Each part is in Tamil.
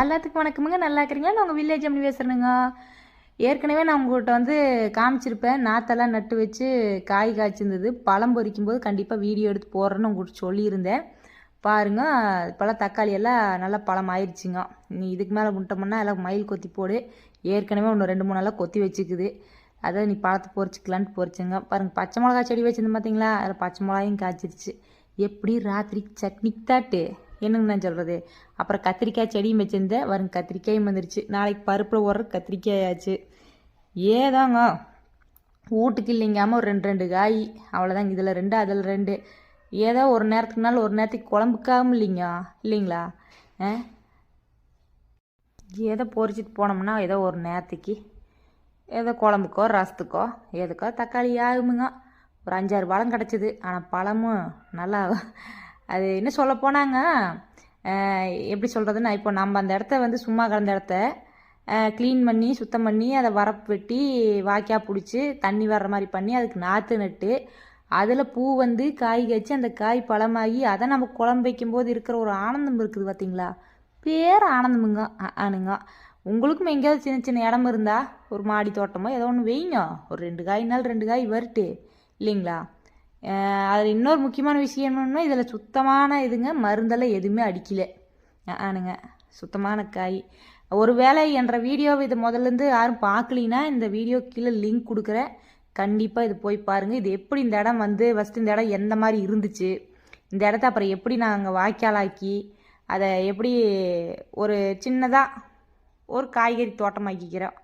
எல்லாத்துக்கும் வணக்கமுங்க. நல்லா இருக்கிறீங்களா? நான் உங்கள் வில்லேஜ் அப்படி பேசுகிறேனுங்க ஏற்கனவே நான் உங்கள்கிட்ட வந்து காமிச்சிருப்பேன். நாத்தெல்லாம் நட்டு வச்சு காய் காய்ச்சிருந்தது. பழம் பொறிக்கும் போது கண்டிப்பாக வீடியோ எடுத்து போடுறேன்னு உங்கள்கிட்ட சொல்லியிருந்தேன். பாருங்க இப்போல்லாம் தக்காளி எல்லாம் நல்லா பழம் ஆயிடுச்சுங்க நீ இதுக்கு மேலே முட்டோம்னா எல்லாம் மயில் கொத்தி போடு. ஏற்கனவே ஒன்று ரெண்டு மூணு நாளாக கொத்தி வச்சுக்குது. அதை நீ பழத்தை பொறிச்சிக்கலான்ட்டு பொறிச்சுங்க பாருங்க பச்சை மிளகா செடி வச்சுருந்து பார்த்தீங்களா அதில் பச்சை மிளகாயும் காய்ச்சிருச்சு. எப்படி ராத்திரி சட்னி தாட்டு? என்னங்க நான் சொல்கிறது அப்புறம் கத்திரிக்காய் செடியும் வச்சுருந்தேன். வரும் கத்திரிக்காயும் வந்துருச்சு. நாளைக்கு பருப்பில் ஓடுற கத்திரிக்காய் ஆச்சு. ஏதாங்க? வீட்டுக்கு இல்லைங்காமல் ஒரு ரெண்டு ரெண்டு காய். அவ்வளோதாங்க இதில் ரெண்டு அதில் ரெண்டு. ஏதோ ஒரு நேரத்துக்குனாலும் ஒரு நேரத்துக்கு குழம்புக்காகவும் இல்லைங்க. இல்லைங்களா? ஆ? ஏதோ பொறிச்சிட்டு போனோம்னா ஏதோ ஒரு நேரத்துக்கு. ஏதோ குழம்புக்கோ ரசத்துக்கோ எதுக்கோ தக்காளி ஆகுமுங்க. ஒரு அஞ்சாறு பழம் கிடச்சிது. ஆனால் பழமும் நல்லா அது என்ன சொல்ல போனாங்க? எப்படி சொல்கிறதுன்னா இப்போ நம்ம அந்த இடத்த வந்து சும்மா கிடந்த இடத்த க்ளீன் பண்ணி சுத்தம் பண்ணி அதை வரப்பு வெட்டி வாய்க்கா பிடிச்சி தண்ணி வர்ற மாதிரி பண்ணி அதுக்கு நாற்று நட்டு அதில் பூ வந்து காய் காய்ச்சி அந்த காய் பழமாகி அதை நம்ம குழம்பு வைக்கும்போது இருக்கிற ஒரு ஆனந்தம் இருக்குது பார்த்தீங்களா? பேர் ஆனந்தமுங்க ஆனுங்க. உங்களுக்கும் எங்கேயாவது சின்ன சின்ன இடம் இருந்தால் ஒரு மாடி தோட்டமோ ஏதோ ஒன்று வைங்க. ஒரு ரெண்டு காய்னாலும் ரெண்டு காய் வருட்டு இல்லைங்களா? அதில் இன்னொரு முக்கியமான விஷயம் என்னென்னா இதில் சுத்தமான இதுங்க மருந்தெல்லாம் எதுவுமே அடிக்கல. ஆனுங்க. சுத்தமான காய். ஒருவேளை என்ற வீடியோவை இது முதல்லேருந்து யாரும் பார்க்கலினா இந்த வீடியோ கீழே லிங்க் கொடுக்குறேன். கண்டிப்பாக இது போய் பாருங்கள் இது எப்படி இந்த இடம் வந்து ஃபஸ்ட்டு இந்த இடம் எந்த மாதிரி இருந்துச்சு? இந்த இடத்த அப்புறம் எப்படி நாங்கள் வாய்க்காலாக்கி அதை எப்படி ஒரு சின்னதாக ஒரு காய்கறி தோட்டமாக்கிக்கிறோம்.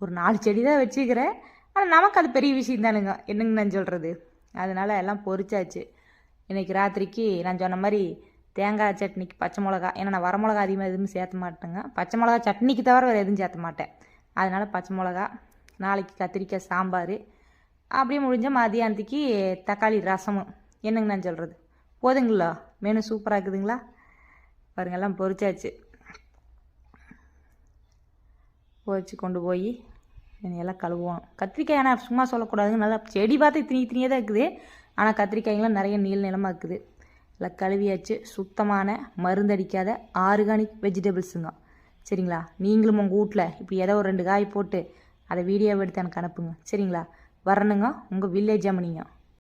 ஒரு நாலு செடி தான் வச்சுக்கிறேன். ஆனால் நமக்கு அது பெரிய விஷயம் தானுங்க. என்னங்க நான் சொல்கிறது அதனால எல்லாம் பொரிச்சாச்சு இன்னைக்கு ராத்திரிக்கு நான் சொன்ன மாதிரி தேங்காய் சட்னிக்கு பச்சை மிளகா. ஏன்னா நான் வரமிளகா அதிகமாக எதுவும் சேர்த்த மாட்டேங்க. பச்சை மிளகா சட்னிக்கு தவிர வேறு எதுவும் சேர்த்த மாட்டேன். அதனால் பச்சை மிளகா நாளைக்கு கத்திரிக்காய் சாம்பார். அப்படியே முடிஞ்ச மதியானத்துக்கு தக்காளி ரசமும். என்னங்க நான் சொல்கிறது போதுங்களா? மெனு சூப்பராக இருக்குதுங்களா? பாருங்க எல்லாம் பொரிச்சாச்சு பொறிச்சு கொண்டு போய். எல்லாம் கழுவுவோம். கத்திரிக்காய் ஆனால் சும்மா சொல்லக்கூடாதுங்க நல்லா செடி பார்த்து இத்தனி இத்தனியாக தான் இருக்குது. ஆனால் கத்திரிக்காய்ங்களாம் நிறைய நீள் நிலமாக இருக்குது. எல்லாம் கழுவியாச்சு. சுத்தமான மருந்தடிக்காத ஆர்கானிக் வெஜிடபிள்ஸுங்க. சரிங்களா? நீங்களும் உங்கள் வீட்டில் இப்படி ஏதோ ஒரு ரெண்டு காய் போட்டு அதை வீடியோவை எடுத்து எனக்கு அனுப்புங்க. சரிங்களா? வரணுங்க. உங்கள் வில்லேஜ் அம்மனிங்க.